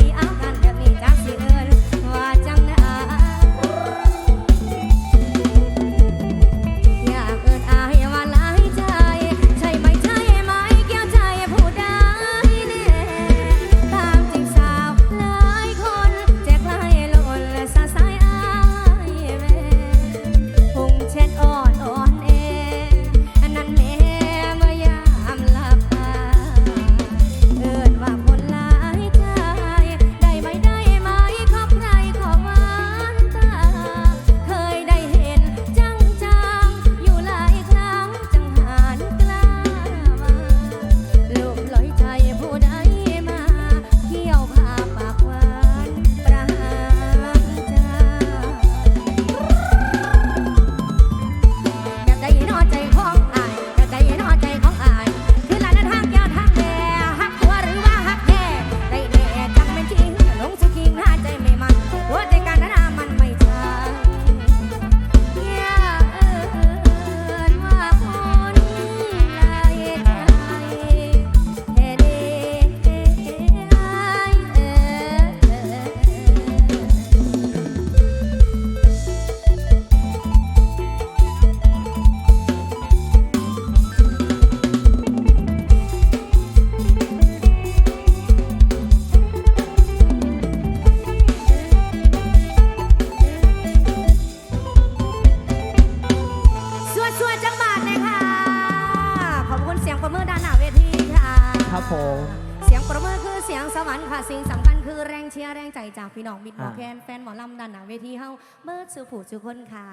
Vì ผมเสียงประเมินคือเสียงสวรรค์ค่ะสิ่งสำคัญคือแรงเชียร์แรงใจจากพี่น้องมิตรหมออ่าแคนแฟนหมอลำดันหนาเวทีเฮาเบิร์ดสุผู้สุคนค่ะ